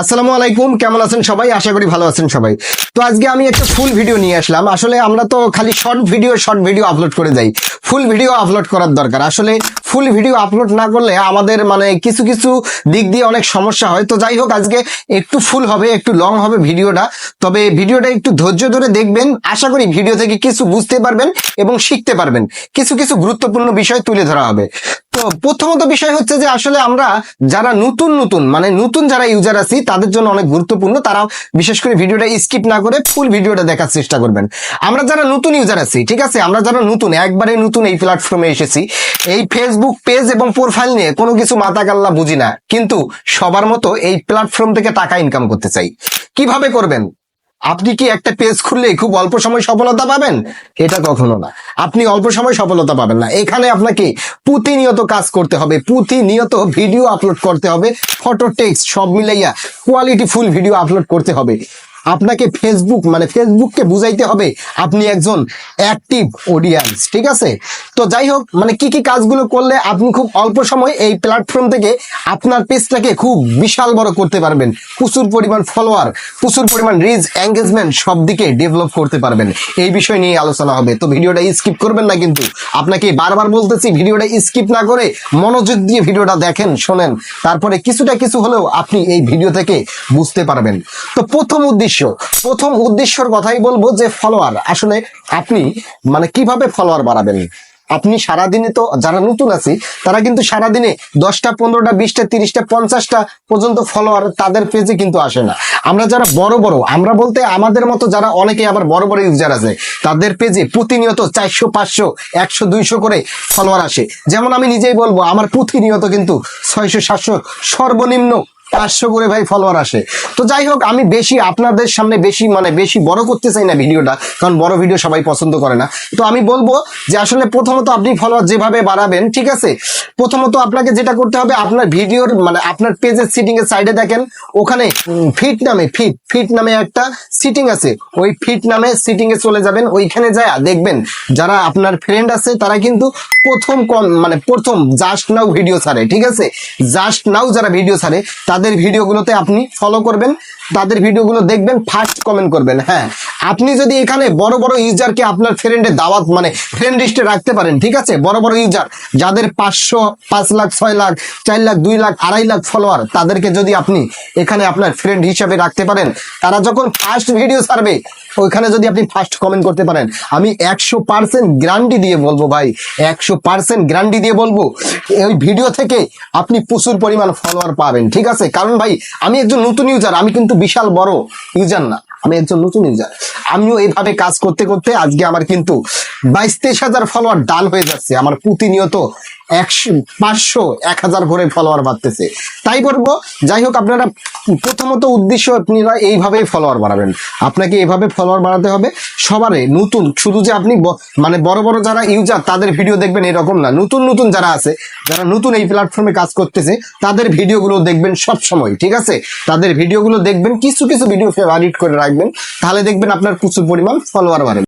আসসালামু আলাইকুম, কেমন আছেন সবাই? আশা করি ভালো আছেন সবাই। তো আজকে আমি একটা ফুল ভিডিও নিয়ে আসলাম। আসলে আমরা তো খালি short video short video upload করে যাই। ফুল ভিডিও আপলোড করার দরকার। আসলে ফুল ভিডিও আপলোড না করলে আমাদের মানে কিছু কিছু দিক দিয়ে অনেক সমস্যা হয়। তো যাই হোক, আজকে একটু ফুল হবে, একটু লং হবে ভিডিওটা। তবে ভিডিওটা একটু ধৈর্য ধরে দেখবেন। আশা করি ভিডিও থেকে কিছু বুঝতে পারবেন এবং শিখতে পারবেন। কিছু কিছু গুরুত্বপূর্ণ বিষয় তুলে ধরা হবে। তো প্রথমত বিষয় হচ্ছে যে, আসলে আমরা যারা নতুন নতুন মানে নতুন যারা ইউজার আছি, তাদের জন্য অনেক গুরুত্বপূর্ণ। তারা বিশেষ করে ভিডিওটা স্কিপ না করে ফুল ভিডিওটা দেখার চেষ্টা করবেন। আমরা যারা নতুন ইউজার আছি, ঠিক আছে? আমরা যারা নতুন, একবারে নতুন এই প্ল্যাটফর্মে এসেছি, এই ফেসবুক পেজ এবং প্রোফাইল নিয়ে কোনো কিছু মাথা কাল্লা বুঝি না। কিন্তু সবার মতো এই প্ল্যাটফর্ম থেকে টাকা ইনকাম করতে চাই। কীভাবে করবেন? আপনি কি একটা পেজ খুললে খুব অল্প সময় সফলতা পাবেন? এটা কখনো না। আপনি অল্প সময় সফলতা পাবেন না। এখানে আপনাকে প্রতিনিয়ত কাজ করতে হবে, প্রতিনিয়ত ভিডিও আপলোড করতে হবে ফটো টেক্সট সব মিলাইয়া কোয়ালিটি ফুল ভিডিও আপলোড করতে হবে। আপনাকে ফেসবুক মানে ফেসবুককে বুঝাইতে হবে আপনি একজন অ্যাক্টিভ অডিয়েন্স ঠিক আছে? তো যাই হোক মানে কি কি কাজগুলো করলে আপনি খুব অল্প সময় এই প্ল্যাটফর্ম থেকে আপনার পেজটাকে খুব বিশাল বড় করতে পারবেন। প্রচুর পরিমাণ ফলোয়ার প্রচুর পরিমাণ রিচ এঙ্গেজমেন্ট সব দিকে ডেভেলপ করতে পারবেন। এই বিষয় নিয়ে আলোচনা হবে। তো ভিডিওটা স্কিপ করবেন না কিন্তু। আপনাকে বারবার বলতেছি, ভিডিওটা স্কিপ না করে মনোযোগ দিয়ে ভিডিওটা দেখেন, শোনেন। তারপরে কিছুটা কিছু হলেও আপনি এই ভিডিও থেকে বুঝতে পারবেন। তো প্রথম উদ্দেশ্য প্রথম উদ্দেশ্যর কথাই বলব যে ফলোয়ার আসলে আপনি মানে কীভাবে ফলোয়ার বাড়াবেন? আপনি সারাদিনে তো যারা নতুন আছি, তারা কিন্তু সারাদিনে দশটা, পনেরোটা, বিশটা, তিরিশটা, পঞ্চাশটা পর্যন্ত ফলোয়ার তাদের পেজে কিন্তু আসে না। আমরা যারা বড় বড়, আমরা বলতে আমাদের মতো যারা অনেকে আবার বড় বড় ইউজার আছে, তাদের পেজে প্রতিনিয়ত চারশো, পাঁচশো, একশো, দুইশো করে ফলোয়ার আসে। যেমন আমি নিজেই বলব, আমার প্রতিনিয়ত কিন্তু ছয়শো, সাতশো সর্বনিম্ন পাঁচশো করে ভাই ফলোয়ার আসে। তো যাই হোক, আমি বেশি আপনাদের সামনে বেশি মানে বেশি বড় করতে চাই না ভিডিওটা, কারণ বড় ভিডিও সবাই পছন্দ করে না। তো আমি বলব যে আসলে প্রথমত আপনি ফলোয়ার যেভাবে বাড়াবেন, ঠিক আছে? প্রথমত আপনাকে যেটা করতে হবে, আপনার ভিডিওর মানে আপনার পেজের সিটিং এর সাইডে দেখেন, ওখানে ফিট নামে ফিট ফিট নামে একটা সিটিং আছে। ওই ফিট নামে সিটিং এ চলে যাবেন, ওইখানে যায় দেখবেন যারা আপনার ফ্রেন্ড আছে, তারা কিন্তু প্রথম কম মানে প্রথম জাস্ট নাও ভিডিও ছাড়ে, ঠিক আছে? জাস্ট নাও যারা ভিডিও ছাড়ে, তাদের ভিডিওগুলোতে আপনি ফলো করবেন। তাদের ভিডিওগুলো দেখবেন ফার্স্ট কমেন্ট করবেন হ্যাঁ। আপনি যদি এখানে বড় বড় ইউজারকে আপনার ফ্রেন্ডে দাওয়াত মানে ফ্রেন্ড লিস্টে রাখতে পারেন, ঠিক আছে? বড় বড় ইউজার যাদের পাঁচশো, পাঁচ লাখ, ছয় লাখ, চার লাখ, দুই লাখ, আড়াই লাখ ফলোয়ার তাদেরকে যদি আপনি এখানে আপনার ফ্রেন্ড হিসাবে রাখতে পারেন, তারা যখন ফার্স্ট ভিডিও ছাড়বে ওইখানে যদি আপনি ফার্স্ট কমেন্ট করতে পারেন, আমি একশো পার্সেন্ট গ্যারান্টি দিয়ে বলব ভাই, একশো পার্সেন্ট গ্যারান্টি দিয়ে বলব ওই ভিডিও থেকে আপনি প্রচুর পরিমাণ ফলোয়ার পাবেন, ঠিক আছে? কারণ ভাই, আমি একজন নতুন ইউজার আমি কিন্তু বিশাল বড় ইউজার না। আমি একজন নতুন ইউজার আমিও এইভাবে কাজ করতে করতে আজকে আমার কিন্তু বাইশ তেইশ হাজার ফলোয়ার ডান হয়ে যাচ্ছে। আমার প্রতিনিয়ত একশো, পাঁচশো, এক হাজার করে ফলোয়ার বাড়তেছে। তাই বলব, যাই হোক, আপনারা প্রথমত উদ্দেশ্য আপনারা এইভাবেই ফলোয়ার বাড়াবেন। আপনাকে এইভাবে ফলোয়ার বাড়াতে হবে। সবারে নতুন, শুধু যে আপনি মানে বড় বড় যারা ইউজার তাদের ভিডিও দেখবেন এরকম না। নতুন নতুন যারা আছে, যারা নতুন এই প্ল্যাটফর্মে কাজ করতেছে, তাদের ভিডিওগুলো দেখবেন সব সময় ঠিক আছে? তাদের ভিডিওগুলো দেখবেন, কিছু কিছু ভিডিও ফেভারিট করে রাখবেন। তাহলে দেখবেন আপনার প্রচুর পরিমাণ ফলোয়ার বাড়বে।